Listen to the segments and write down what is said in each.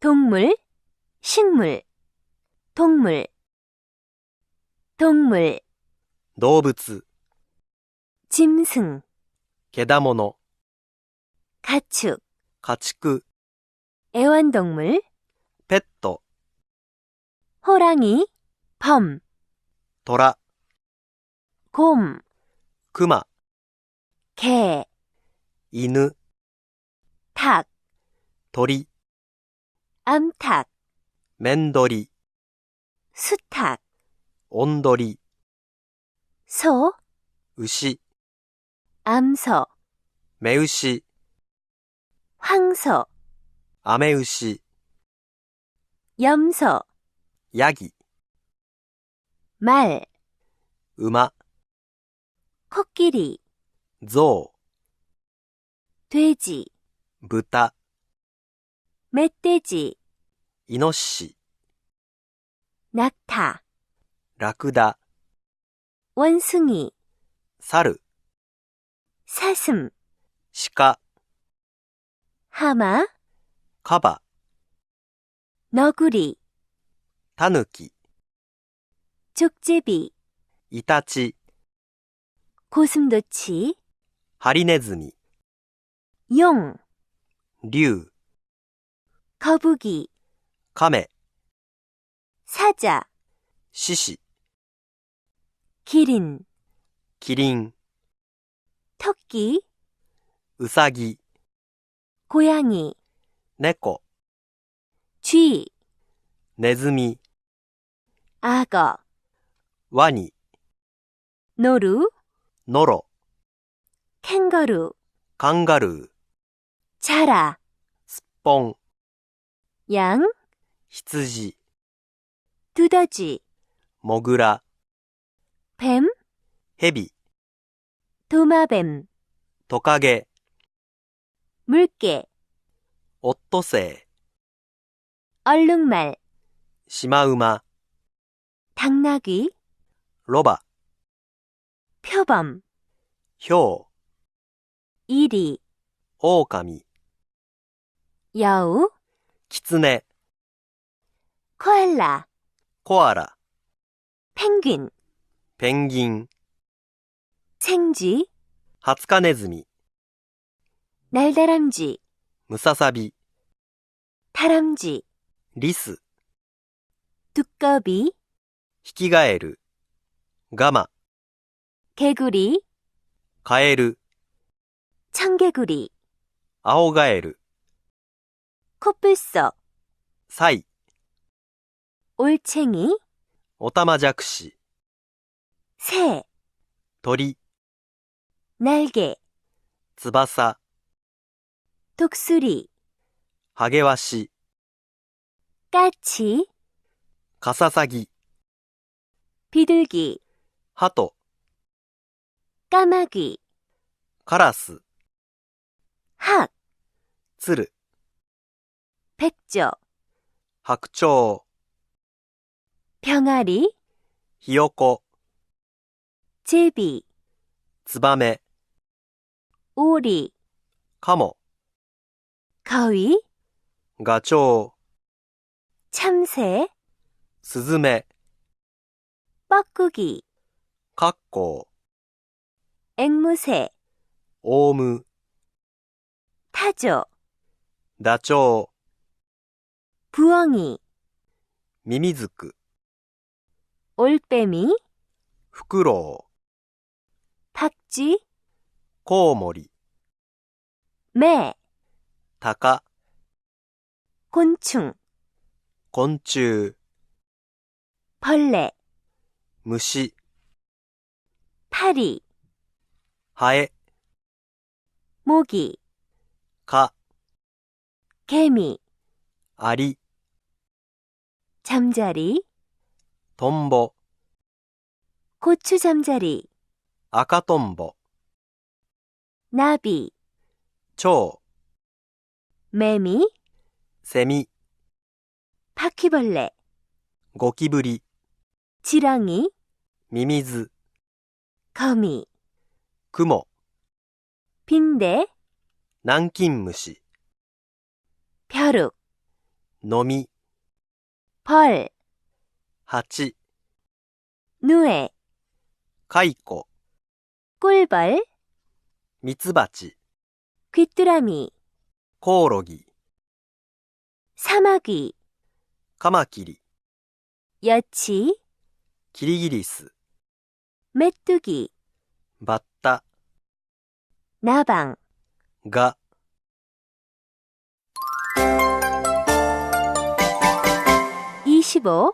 동물, 식물, 동물, 동물, 動物、 짐승, けだもの、 가축, 家畜、 애완동물, ペット、 호랑이, 범, 虎、 곰, 熊、 개, 犬、 닭, 鳥、 암탉, 맨더리, 수탉, 온더리, 소, 으시, 암소, 매으시, 황소, 아메으시, 염소, 야기, 말, 음아, 코끼리, 조, 돼지, 부타, 멧돼지, イノシシ、 낙타, ラクダ、 원숭이, 猿、 사슴, 鹿、 하마, カバ、 너구리, タヌキ、 족제비, イタチ、 고슴도치, ハリネズミ、 용, 竜、 거북이, カメ、 사자, 獅子、 기린, キリン、 토끼, ウサギ、 고양이, 猫、 쥐, ネズミ、 악어, ワニ、 노루, ノロ、 캥거루, カンガルー、 자라, ポン、 양, 羊、 두더지, モグラ、 뱀, ヘビ、 도마뱀, トカゲ、 물개, オットセイ、 얼룩말, シマウマ、 당나귀, ロバ、 표범, ヒョウ、 이리, オオカミ、 여우, キツネ、 코알라, コアラ、 펭귄, ペンギン、 생쥐, ハツカネズミ、 날다람쥐, ムササビ、 다람쥐, リス、 두꺼비, ヒキガエル、ガマ、 개구리, カエル、 청개구리, アオガエル、 코뿔소, サイ、 올챙이, オタマジャクシ、 새, 鳥、 날개, 翼、 독수리, ハゲワシ、 까치, カササギ、 비둘기, ハト、 까마귀, カラス、 학, ツル、 백조, 白鳥、 병아리, ヒヨコ、 제비, ツバメ、 오리, カモ、 거위, ガチョウ、 참새, スズメ、 뻐꾸기, カッコ 앵무새, ウ、オウム、 타조, ダチョウ、 부엉이, ミミズク、 올빼미, フクロウ、 박쥐, コウモリ、 매, タカ、 곤충, 昆虫、 벌레, 虫、 파리, ハエ、 모기, カ、 개미, アリ、 잠자리, トンボ、 고추 잠자리, 赤トンボ、 나비, 蝶、 매미, セミ、 바퀴벌레, ゴキブリ、 지렁이, ミミズ、 거미, クモ、 빈대, 南京虫、 벼룩, のみ、 벌, 蜂、 누에, 蚕、 꿀벌, ミツバチ、 귀뚜라미, コオロギ、 사마귀, カマキリ、 여치, キリギリス、 메뚜기, バッタ、 나방, ガ、 25.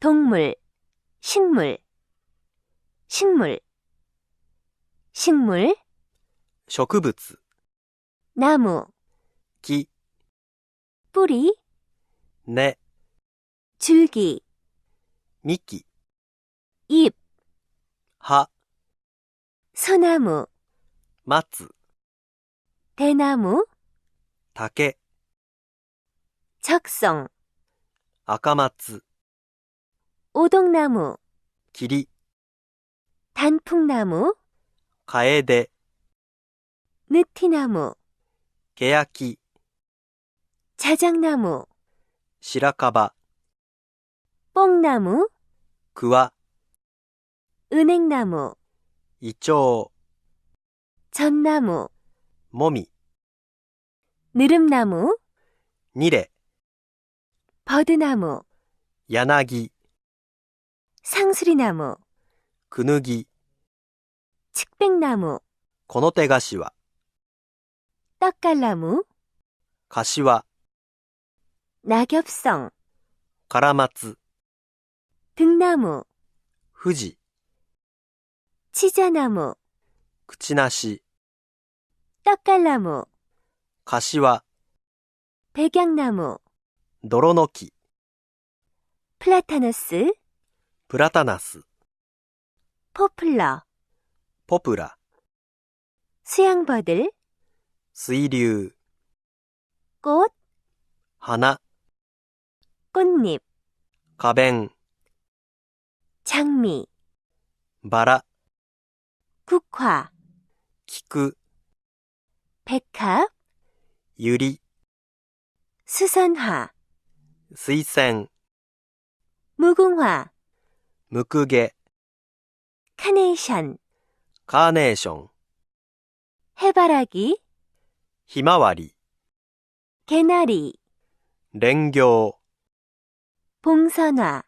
동물, 식물, 식물, 식물, 植物、 나무, 木、 뿌리, 根、 줄기, 幹、 잎, 葉、 소나무, 松、 대나무, 竹、 적 아까마츠 오동나무, 길이 단풍나무, 가에데 느티나무, 계야키 자작나무, 시라카바 뽕나무, 그와 은행나무, 이쪽 전나무, 모미 느릅나무, 니레 버드나무, 柳、 상수리나무, クヌギ、 측백나무, この手頭、 떡갈나무, 柏、 낙엽성, カラマツ、 등나무, 富士、 치자나무, くちなし、 떡갈나무, 柏、 백양나무, 泥の木、 플라타너스, プラタナス、 포플러, ポプラ、 수양버들, 水流、 꽃, 花、 꽃잎, 花弁、 장미, バラ、 국화, 菊、 백합, ユリ、 수선화, 水仙、 무궁화, ムクゲ、 카네이션, カーネーション、 해바라기, ひまわり、 개나리, 蓮行、 봉선화,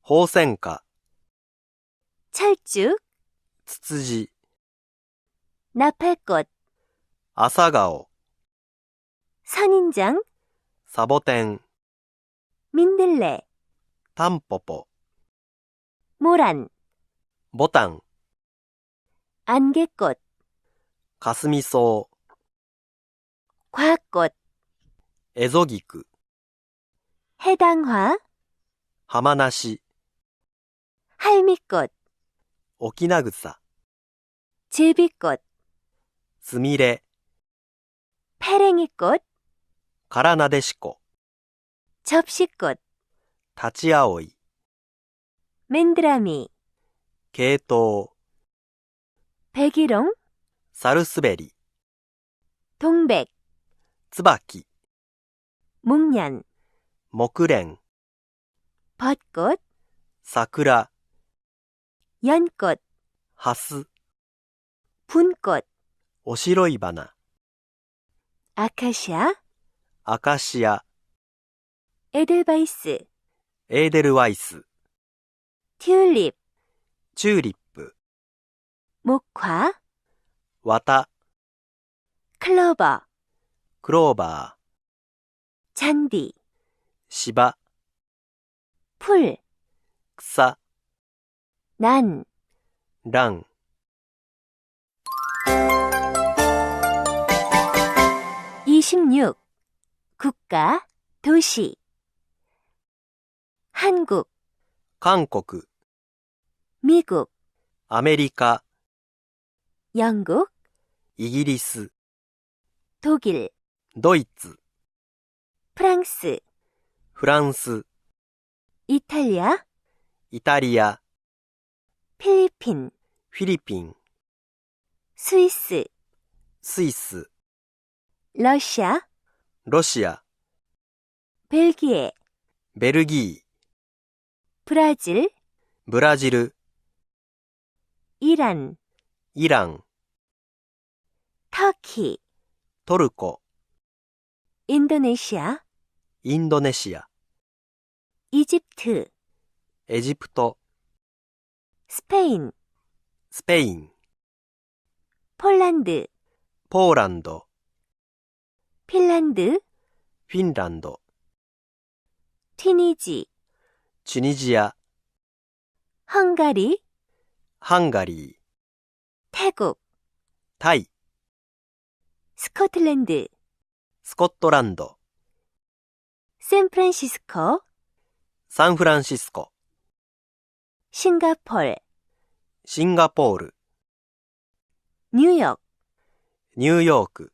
ホウセンカ、 철쭉, ツツジ、 나팔꽃, 朝顔、 선인장, サボテン、 민들레, タンポポ、 모란, ボタン、 안개꽃, かすみ草、 과꽃, エゾギク、 해당화, ハマナシ、 할미꽃, オキナグサ、 제비꽃, スミレ、 페랭이꽃, カラナデシコ、 접시꽃, タチアオイ、 맨드라미, ケイトウ、 백일홍, サルスベリ、 동백, ツバキ、 목련, 木蓮、 벚꽃, 桜、 연꽃, ハス、 분꽃, おしろい花、 아카시아, アカシア、 에델바이스, 에델와이스, 튤립, 튤립, 목화, 와타, 클로버, 클로바, 잔디, 시바, 풀, 사, 난, 랑. 이십육 국가, 도시 한국, 韓国、 미국, アメリカ、 영국, イギリス、 독일, ドイツ、 프랑스, フランス、 이탈리아, イタリア、 필리핀, フィリピン、 스위스, スイス、 러시아, ロシア、 벨기에, ベルギ 브라질, ー、ブラジル、 이란, イラン、 터키, トルコ、 인도네시아, インドネシア、 이집트, エジプト、 스페인, スペイン、 폴란드, ポーランド、 핀란드, フィンランド、 튀니지, チュニジア、 헝가리, ハンガリー、 태국, タイ、 스코틀랜드, スコットランド、 샌프란시스코, サンフランシスコ、 싱가폴, シンガポール、 뉴욕, ニューヨーク、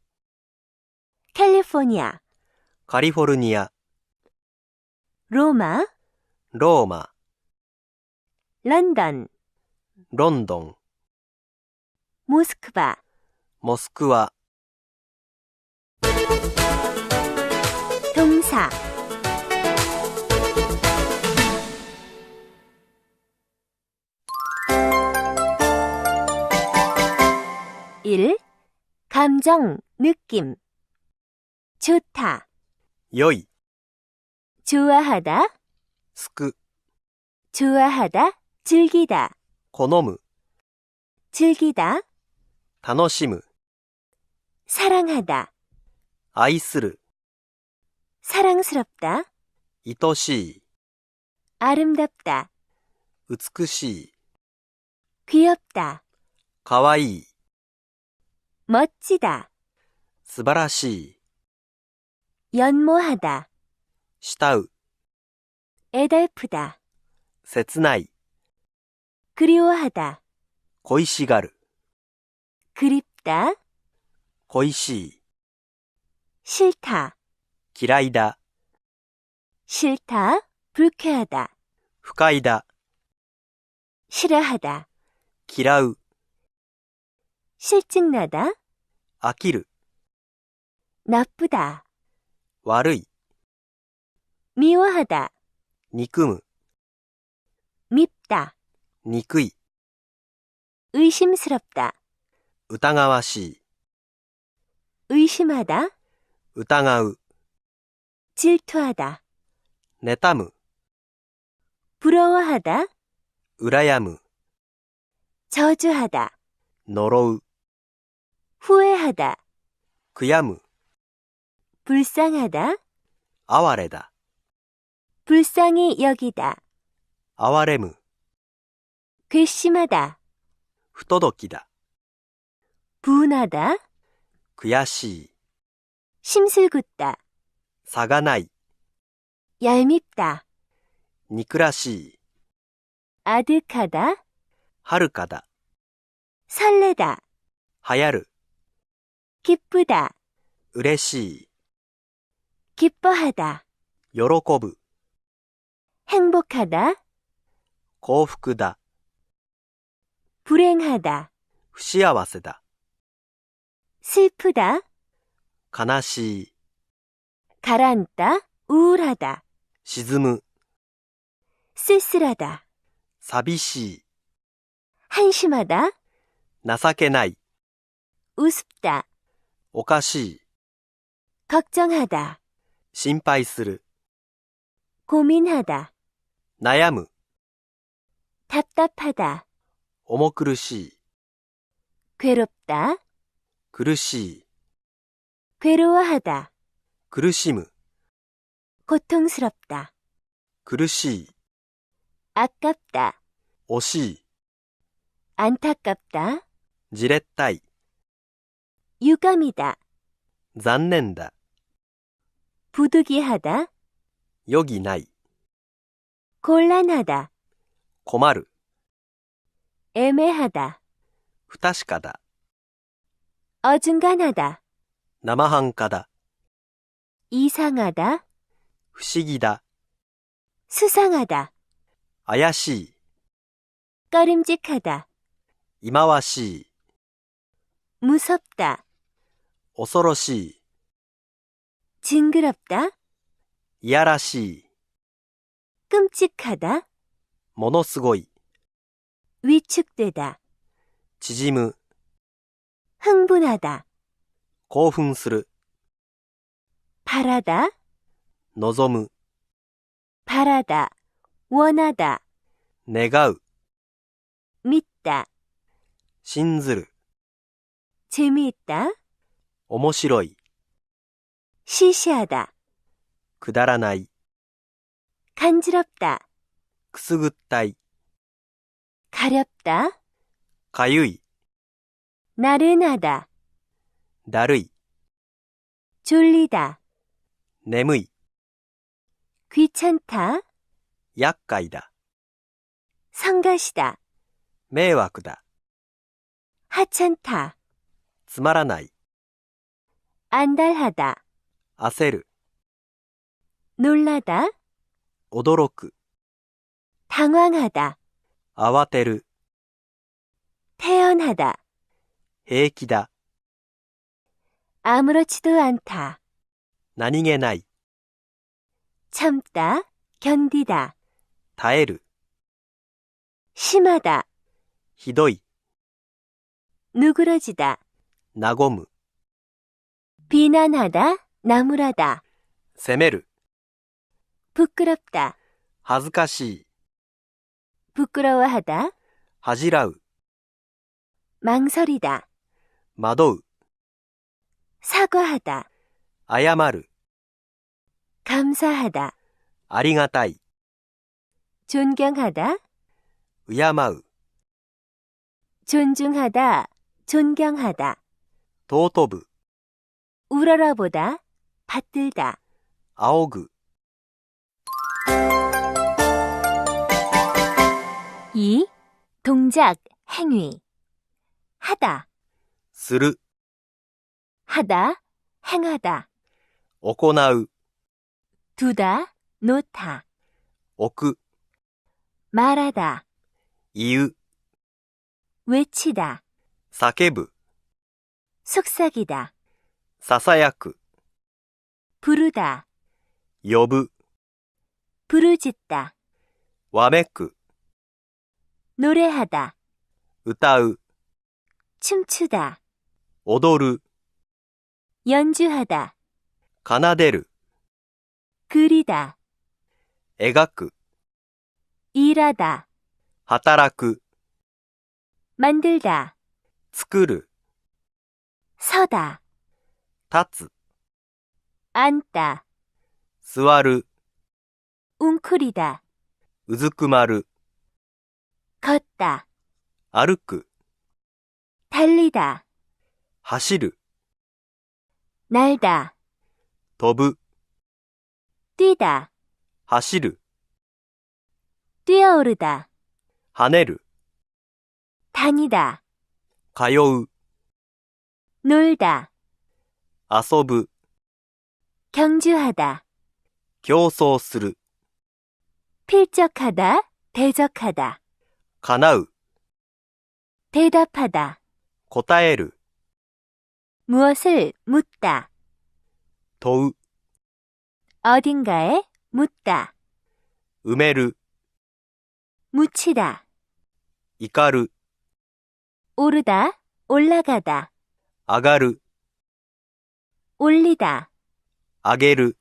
캘리포니아, カリフォルニア、 로마, ローマ、 로마 런던 런던 모스크바 모스크바 동사 일 감정, 느낌 좋다, 良い 좋아하다, すく、 좋아하다, 즐기다, 好む、 즐기다, 楽しむ、 사랑하다, 愛する、 사랑스럽다, 愛しい、 아름답다, 美しい、 귀엽다, かわいい、 멋지다, 素晴らしい、 연모하다, 慕う、 애달프다, 切ない、 그리워하다, 恋しがる、 그립다, 恋しい、 싫다, 嫌いだ、 싫다, 불쾌하다, 不快だ、 싫어하다, 嫌う、 실증나다, 飽きる、 나쁘다, 悪い、 미워하다, 憎む、 밉다, 憎い、 의심스럽다, 疑わしい、 의심하다, 疑う、 질투하다, 妬む、 부러워하다, 羨む、 저주하다, 呪う、 후회하다, 悔やむ、 불쌍하다, 哀れだ、 불쌍히 여기다, 哀れむ、 괘씸하다, 不届きだ、 분하다, 悔しい、 심술궂다, 差がない、 얄밉다, 憎らしい、 아득하다, 遥かだ、 설레다, 流行る、 기쁘다, 嬉しい、 기뻐하다, 喜ぶ、 행복하다, 幸福だ、 불행하다, 不幸せだ、 슬프다, 悲しい、 가라앉다, 우울하다, 沈む、 쓸쓸하다, 寂しい、 한심하다, 情けない、 우습다, おかしい、 걱정하다, 心配する、 고민하다, 悩む、 답답하다, 重苦しい、 괴롭다, 苦しい、 괴로워하다, 苦しむ、 고통스럽다, 苦しい、 아깝다, 惜しい、 안타깝다, じれったい、 유감이다, 残念だ、 부득이하다, 余儀ない、 곤란하다, 고마루, 애매하다, 후타시카다, 어중간하다, 나마한카다, 이상하다, 후시기다, 수상하다, 아야시, 꺼림직하다, 이마와시, 무섭다, 오소로시, 징그럽다, 이아라시. 끔찍하다. ものすごい、 위축되다. 縮む、 흥분하다. 興奮する、 바라다. 望む、 바라다. 원하다. 願う、 믿다. 信ずる、 재미있다. 面白い、 시시하다. くだらない、 간지럽다. くすぐったい、 가렵다. かゆい、 나른하다. だるい、 졸리다. 眠い、 귀찮다. 厄介だ、 성가시다. 迷惑だ、 하찮다. つまらない、 안달하다. 焦る、 놀라다. 驚く、 당황하다. 慌てる、 태연하다. 平気だ、 아무렇지도 않다. 何気ない、 참다. 견디다. 耐える、 심하다. ひどい、 누그러지다. 和む、 비난하다. 나무라다. 責める、 부끄럽다. 恥ずかしい、 부끄러워하다. 恥じらう、 망설이다. 惑う、 사과하다. 謝る、 감사하다. ありがたい、 존경하다. 敬う、 존중하다. 존경하다. 尊ぶ、 우러러보다. 받들다. 仰ぐ、 이 동작 행위 하다する、 하다 행하다 行う、 두다 놓다 置く、 말하다 言う、 외치다 叫ぶ、 속삭이다 ささやく、 부르다 呼ぶ、 부르짖다 わめく、 노래하다 歌う、 춤추다 踊る、 연주하다 奏でる、 그리다 描く、 일하다 働く、 만들다 作る、 서다 立つ、 앉다 座る、 웅크리다 うずくまる、 걷다 歩く、 달리다 走る、 날다 飛ぶ、 뛰다 走る、 뛰어오르다 跳ねる、 다니다 通う、 놀다 遊ぶ、 경주하다 競争する、 필적하다 대적하다 叶う、 대답하다 答える、 무엇을 묻다 問う、 어딘가에 묻다 埋める、 묻히다 怒る、 오르다 올라가다 上がる、 올리다 上げる、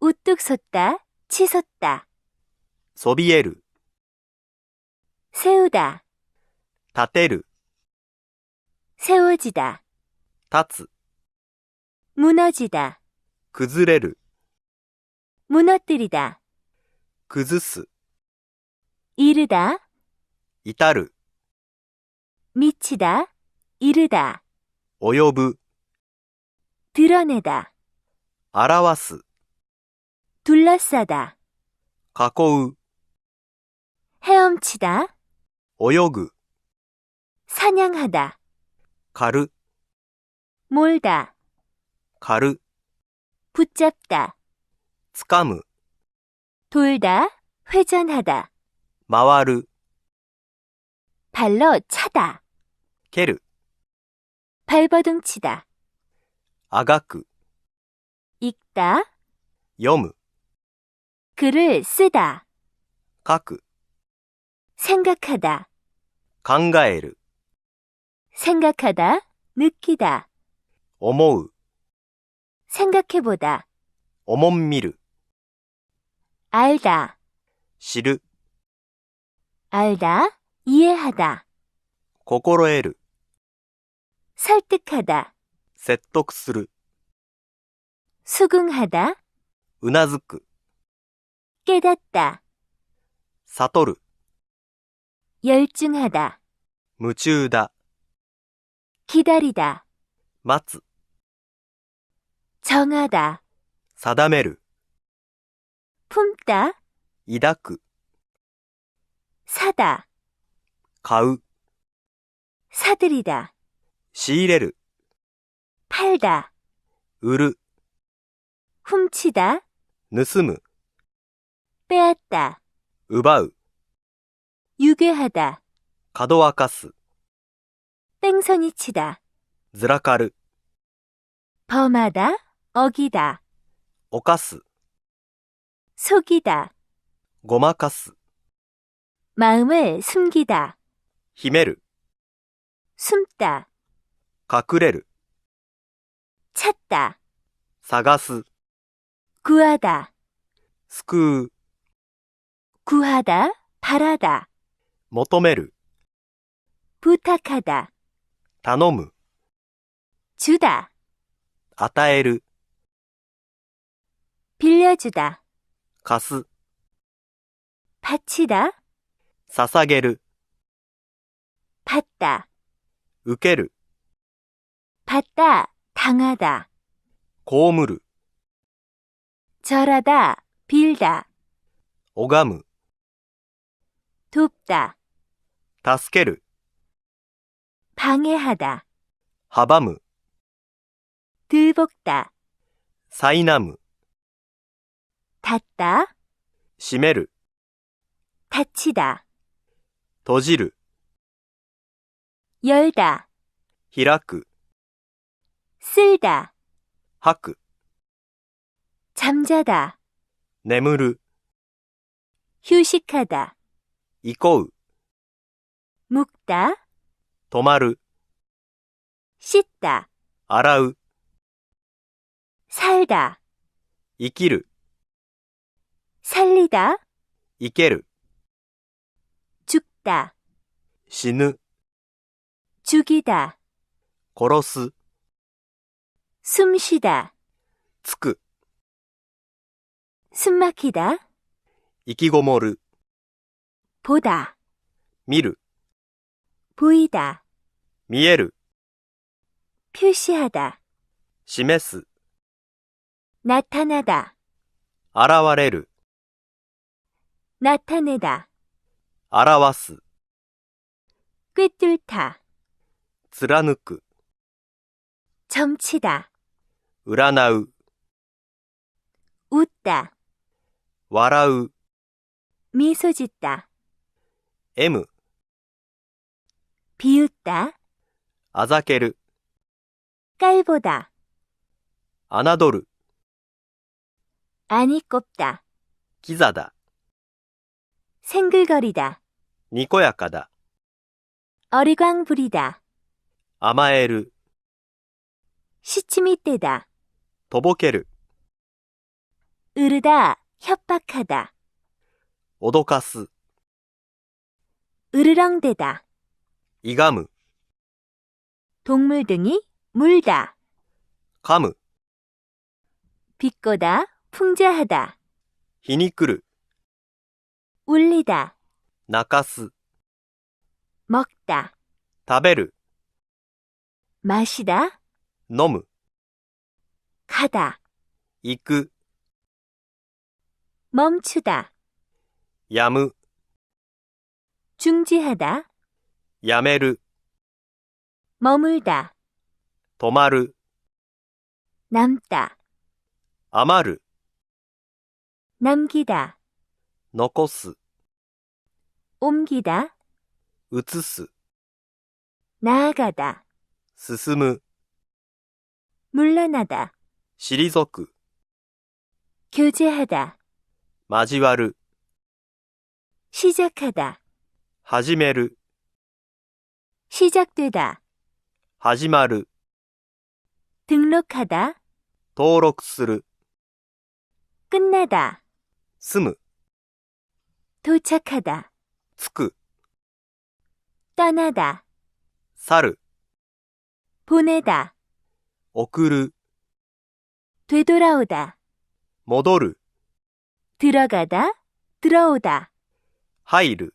우뚝 솟다 치솟다 そびえる、 세우다 立てる、 세워지다 立つ、 무너지다 崩れる、 무너뜨리다 崩す、 이르다 至る、 미치다 이르다 及ぶ、 드러내다 表す、 둘러싸다 囲う、 헤엄치다 泳ぐ、 사냥하다 狩る、 몰다 狩る、 붙잡다 掴む、 돌다 회전하다 回る、 발로 차다 蹴る、 발버둥치다 あがく、 읽다 読む、 글을 쓰다, 書く、 생각하다, 考える、 생각하다, 느끼다, 思う、 생각해보다, おもん見る、 알다, 知る、 알다, 이해하다, 心得る、 설득하다, 説得する、 수긍하다, うなずく、 깨닫다, 悟る、 열중하다, 夢中だ、 기다리다, 待つ、 정하다, 定める、 품다, 抱く、 사다, 買う、 사들이다, 仕入れる、 팔다, 売る、 훔치다, 盗む、 빼앗다, 奪う、 유괴하다, かどわかす、 뺑소니 치다, ずらかる、 범하다, 어기다, 犯す、 속이다, ごまかす、 마음을 숨기다, 秘める、 숨다, 隠れる、 찾다, 探す、 구하다, 救う、 구하다, 바라다, 求める、 부탁하다, 頼む、 주다, 与える、 빌려주다, 貸す、 바치다, 捧げる、 받다, 受ける、 받다, 당하다, 被る、 절하다, 빌다, 拝む、 돕다, 助ける、 방해하다, 阻む、 들볶다, 苛む、 닫다, 閉める、 닫히다, 閉じる、 열다, 開く、 쓸다, 吐く、 잠자다, 眠る、 휴식하다, 憩う、 묵다, 止まる、 씻다, 洗う、 살다, 生きる、 살리다, 生ける、 죽다, 死ぬ、 죽이다, 殺す、 숨쉬다, つく、 숨막히다, 生きごもる、 보다, 見る、 보이다, 見える、 표시하다, 示す、 나타나다, 現れる、 나타내다, 表す、 꿰뚫다, 貫く、 점치다, 占う、 웃다, 笑う、 미소 짓다, M 비웃다, 아자케르 깔보다, 아나도르 안이 꼽다, 기자다 생글거리다, 니코야카다 어리광 부리다, 아마에르 시침이 때다, 도보케르 으르다, 협박하다. 오도카스 으르렁대다, いがむ、 동물 등이 물다, 噛む、 비꼬다, 풍자하다, 皮肉る、 울리다, 泣かす、 먹다, 食べる、 마시다, 飲む、 가다, 行く、 멈추다, やむ、 중지하다, やめる、 머물다, 止まる、 남다, 余る、 남기다, 残す、 옮기다, 移す、 나아가다, 進む、 물러나다, 退く、 교제하다, 交わる、 시작하다, 始める、 시작되다, 始まる、 등록하다, 登録する、 끝나다, 住む、 도착하다, 着く、 떠나다, 去る、 보내다, 送る、 되돌아오다, 戻る、 들어가다, 들어오다, 入る、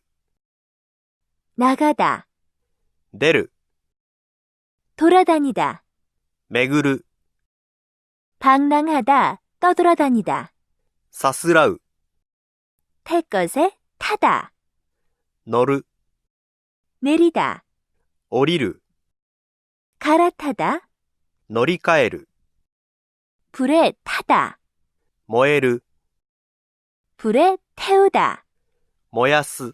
나가다, 出る、 돌아다니다, 巡る、 방랑하다, 떠돌아다니다, さすらう、 탈 것에 타다, 乗る、 내리다, 降りる、 갈아타다, 乗り換える、 불에 타다, 燃える、 불에 태우다, 燃やす、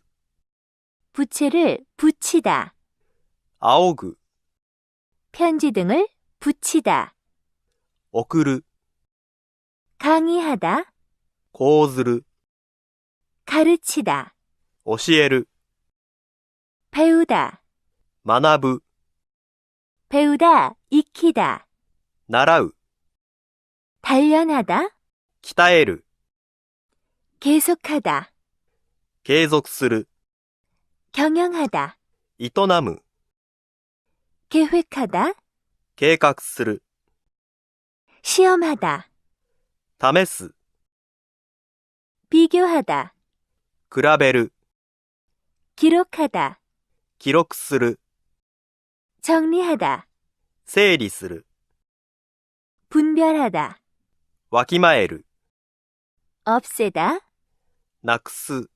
부채를 붙이다, 仰ぐ、 편지 등을 붙이다, 送る、 강의하다, 講ずる、 가르치다, 教える、 배우다, 学ぶ、 배우다, 익히다, 習う、 단련하다, 鍛える、 계속하다, 継続する、 경영하다, 営む、 계획하다, 計画する、 시험하다, 試す、 비교하다, 比べる、 기록하다, 記録する、 정리하다, 整理する、 분별하다, わきまえる、 없애다, なくす、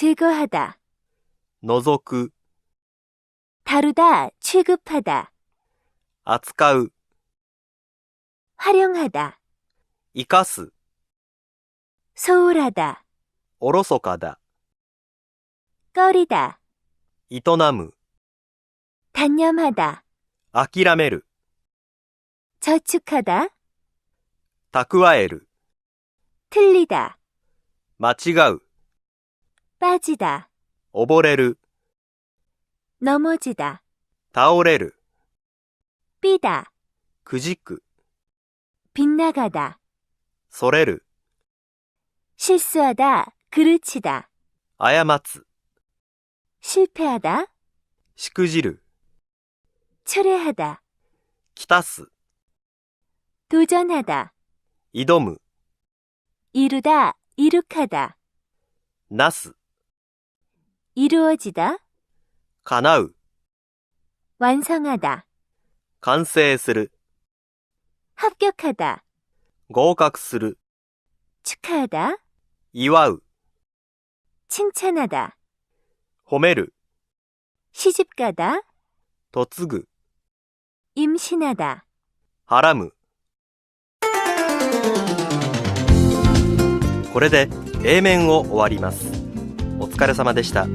제거하다, 除く、 다루다, 취급하다, 扱う、 활용하다, 生かす、 소홀하다, おろそかだ、 꺼리다, 営む、 단념하다, 諦める、 저축하다, 蓄える、 틀리다, 間違う、 빠지다, 溺れる、 넘어지다, 倒れる、 삐다, くじく、 빗나가다, それる、 실수하다, 그르치다, 過つ、 실패하다, しくじる、 철회하다, きたす、 도전하다, 挑む、 이루다, 이룩하다, なす、 이루어지다, 叶う、 완성하다, 完成する、 합격하다, 合格する、 축하하다, 祝う、 칭찬하다, 褒める、 시집가다, 嫁ぐ、 임신하다. はらむ。これで A 面を終わります。 お疲れ様でした。